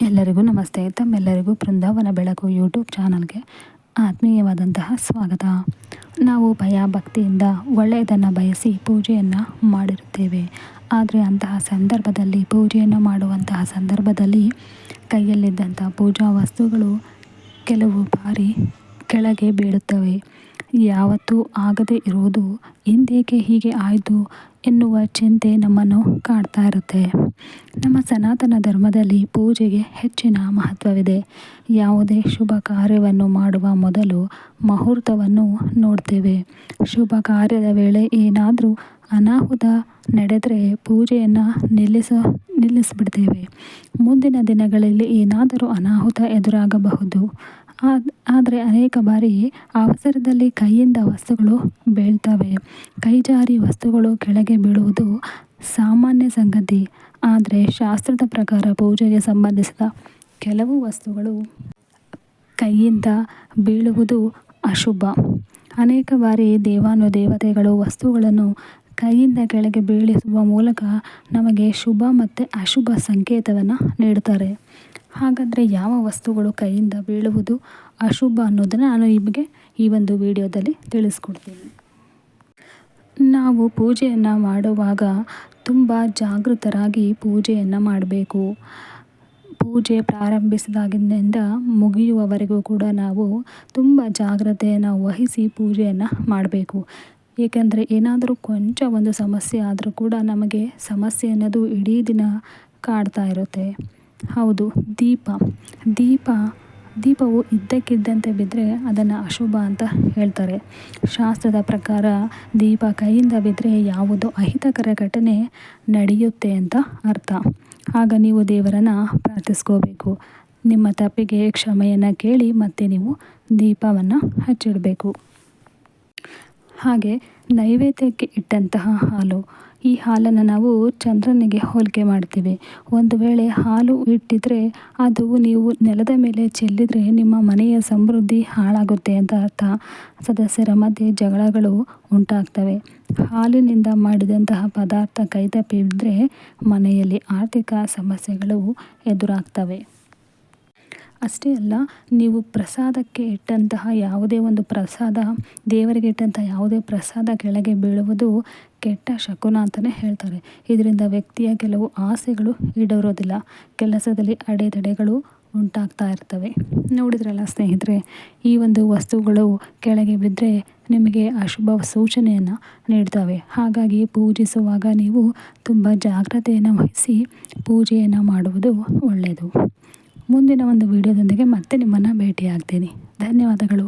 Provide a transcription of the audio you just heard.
ಎಲ್ಲರಿಗೂ ನಮಸ್ತೆ. ತಮ್ಮೆಲ್ಲರಿಗೂ ಬೃಂದಾವನ ಬೆಳಕು ಯೂಟ್ಯೂಬ್ ಚಾನಲ್ಗೆ ಆತ್ಮೀಯವಾದಂತಹ ಸ್ವಾಗತ. ನಾವು ಭಯ ಭಕ್ತಿಯಿಂದ ಒಳ್ಳೆಯದನ್ನು ಬಯಸಿ ಪೂಜೆಯನ್ನು ಮಾಡಿರುತ್ತೇವೆ. ಆದರೆ ಅಂತಹ ಸಂದರ್ಭದಲ್ಲಿ, ಪೂಜೆಯನ್ನು ಮಾಡುವಂತಹ ಸಂದರ್ಭದಲ್ಲಿ ಕೈಯಲ್ಲಿದ್ದಂಥ ಪೂಜಾ ವಸ್ತುಗಳು ಕೆಲವು ಬಾರಿ ಕೆಳಗೆ ಬೀಳುತ್ತವೆ. ಯಾವತ್ತೂ ಆಗದೇ ಇರುವುದು ಇಂದೇಕೆ ಹೀಗೆ ಆಯಿತು ಎನ್ನುವ ಚಿಂತೆ ನಮ್ಮನ್ನು ಕಾಡ್ತಾ ಇರುತ್ತೆ. ನಮ್ಮ ಸನಾತನ ಧರ್ಮದಲ್ಲಿ ಪೂಜೆಗೆ ಹೆಚ್ಚಿನ ಮಹತ್ವವಿದೆ. ಯಾವುದೇ ಶುಭ ಕಾರ್ಯವನ್ನು ಮಾಡುವ ಮೊದಲು ಮುಹೂರ್ತವನ್ನು ನೋಡ್ತೇವೆ. ಶುಭ ಕಾರ್ಯದ ವೇಳೆ ಏನಾದರೂ ಅನಾಹುತ ನಡೆದರೆ ಪೂಜೆಯನ್ನು ನಿಲ್ಲಿಸ, ನಿಲ್ಲಿಸಿಬಿಡ್ತೇವೆ. ಮುಂದಿನ ದಿನಗಳಲ್ಲಿ ಏನಾದರೂ ಅನಾಹುತ ಎದುರಾಗಬಹುದು. ಆದರೆ ಅನೇಕ ಬಾರಿ ಅವಸರದಲ್ಲಿ ಕೈಯಿಂದ ವಸ್ತುಗಳು ಬೀಳ್ತವೆ. ಕೈ ಜಾರಿ ವಸ್ತುಗಳು ಕೆಳಗೆ ಬೀಳುವುದು ಸಾಮಾನ್ಯ ಸಂಗತಿ. ಆದರೆ ಶಾಸ್ತ್ರದ ಪ್ರಕಾರ ಪೂಜೆಗೆ ಸಂಬಂಧಿಸಿದ ಕೆಲವು ವಸ್ತುಗಳು ಕೈಯಿಂದ ಬೀಳುವುದು ಅಶುಭ. ಅನೇಕ ಬಾರಿ ದೇವಾನುದೇವತೆಗಳು ವಸ್ತುಗಳನ್ನು ಕೈಯಿಂದ ಕೆಳಗೆ ಬೀಳಿಸುವ ಮೂಲಕ ನಮಗೆ ಶುಭ ಮತ್ತು ಅಶುಭ ಸಂಕೇತವನ್ನು ನೀಡ್ತಾರೆ ಹಾಗಾದರೆ ಯಾವ ವಸ್ತುಗಳು ಕೈಯಿಂದ ಬೀಳುವುದು ಅಶುಭ ಅನ್ನೋದನ್ನು ನಾನು ನಿಮಗೆ ಈ ಒಂದು ವಿಡಿಯೋದಲ್ಲಿ ತಿಳಿಸ್ಕೊಡ್ತೀನಿ. ನಾವು ಪೂಜೆಯನ್ನು ಮಾಡುವಾಗ ತುಂಬ ಜಾಗೃತರಾಗಿ ಪೂಜೆಯನ್ನು ಮಾಡಬೇಕು. ಪೂಜೆ ಪ್ರಾರಂಭಿಸಿದಾಗಿನಿಂದ ಮುಗಿಯುವವರೆಗೂ ಕೂಡ ನಾವು ತುಂಬ ಜಾಗ್ರತೆಯನ್ನು ವಹಿಸಿ ಪೂಜೆಯನ್ನು ಮಾಡಬೇಕು. ಏಕೆಂದರೆ ಏನಾದರೂ ಕೊಂಚ ಒಂದು ಸಮಸ್ಯೆ ಆದರೂ ಕೂಡ ನಮಗೆ ಸಮಸ್ಯೆ ಅನ್ನೋದು ಇಡೀ ದಿನ ಕಾಡ್ತಾ ಇರುತ್ತೆ. ಹೌದು, ದೀಪ. ದೀಪ, ದೀಪವು ಇದ್ದಕ್ಕಿದ್ದಂತೆ ಬಿದ್ದರೆ ಅದನ್ನು ಅಶುಭ ಅಂತ ಹೇಳ್ತಾರೆ. ಶಾಸ್ತ್ರದ ಪ್ರಕಾರ ದೀಪ ಕೈಯಿಂದ ಬಿದ್ದರೆ ಯಾವುದೋ ಅಹಿತಕರ ಘಟನೆ ನಡೆಯುತ್ತೆ ಅಂತ ಅರ್ಥ. ಆಗ ನೀವು ದೇವರನ್ನು ಪ್ರಾರ್ಥಿಸ್ಕೋಬೇಕು. ನಿಮ್ಮ ತಪ್ಪಿಗೆ ಕ್ಷಮೆಯನ್ನು ಕೇಳಿ ಮತ್ತೆ ನೀವು ದೀಪವನ್ನು ಹಚ್ಚಿಡಬೇಕು. ಹಾಗೆ ನೈವೇದ್ಯಕ್ಕೆ ಇಟ್ಟಂತಹ ಹಾಲು. ಈ ಹಾಲನ್ನು ನಾವು ಚಂದ್ರನಿಗೆ ಹೋಲಿಕೆ ಮಾಡ್ತೀವಿ. ಒಂದು ವೇಳೆ ಹಾಲು ಇಟ್ಟಿದ್ರೆ ಅದು ನೀವು ನೆಲದ ಮೇಲೆ ಚೆಲ್ಲಿದರೆ ನಿಮ್ಮ ಮನೆಯ ಸಮೃದ್ಧಿ ಹಾಳಾಗುತ್ತೆ ಅಂತ ಅರ್ಥ. ಸದಸ್ಯರ ಮಧ್ಯೆ ಜಗಳಗಳು ಉಂಟಾಗ್ತವೆ. ಹಾಲಿನಿಂದ ಮಾಡಿದಂತಹ ಪದಾರ್ಥ ಕೈತಪ್ಪಿದ್ರೆ ಮನೆಯಲ್ಲಿ ಆರ್ಥಿಕ ಸಮಸ್ಯೆಗಳು ಎದುರಾಗ್ತವೆ. ಅಷ್ಟೇ ಅಲ್ಲ, ನೀವು ಪ್ರಸಾದಕ್ಕೆ ಇಟ್ಟಂತಹ ಯಾವುದೇ ಒಂದು ಪ್ರಸಾದ, ದೇವರಿಗೆ ಇಟ್ಟಂತಹ ಯಾವುದೇ ಪ್ರಸಾದ ಕೆಳಗೆ ಬೀಳುವುದು ಕೆಟ್ಟ ಶಕುನ ಅಂತಲೇ ಹೇಳ್ತಾರೆ. ಇದರಿಂದ ವ್ಯಕ್ತಿಯ ಕೆಲವು ಆಸೆಗಳು ಈಡೇರೋದಿಲ್ಲ. ಕೆಲಸದಲ್ಲಿ ಅಡೆತಡೆಗಳು ಉಂಟಾಗ್ತಾ ಇರ್ತವೆ. ನೋಡಿದ್ರಲ್ಲ ಸ್ನೇಹಿತರೆ, ಈ ಒಂದು ವಸ್ತುಗಳು ಕೆಳಗೆ ಬಿದ್ದರೆ ನಿಮಗೆ ಅಶುಭ ಸೂಚನೆಯನ್ನು ನೀಡ್ತವೆ. ಹಾಗಾಗಿ ಪೂಜಿಸುವಾಗ ನೀವು ತುಂಬ ಜಾಗ್ರತೆಯನ್ನು ವಹಿಸಿ ಪೂಜೆಯನ್ನು ಮಾಡುವುದು ಒಳ್ಳೆಯದು. ಮುಂದಿನ ಒಂದು ವಿಡಿಯೋದೊಂದಿಗೆ ಮತ್ತೆ ನಿಮ್ಮನ್ನು ಭೇಟಿಯಾಗ್ತೀನಿ. ಧನ್ಯವಾದಗಳು.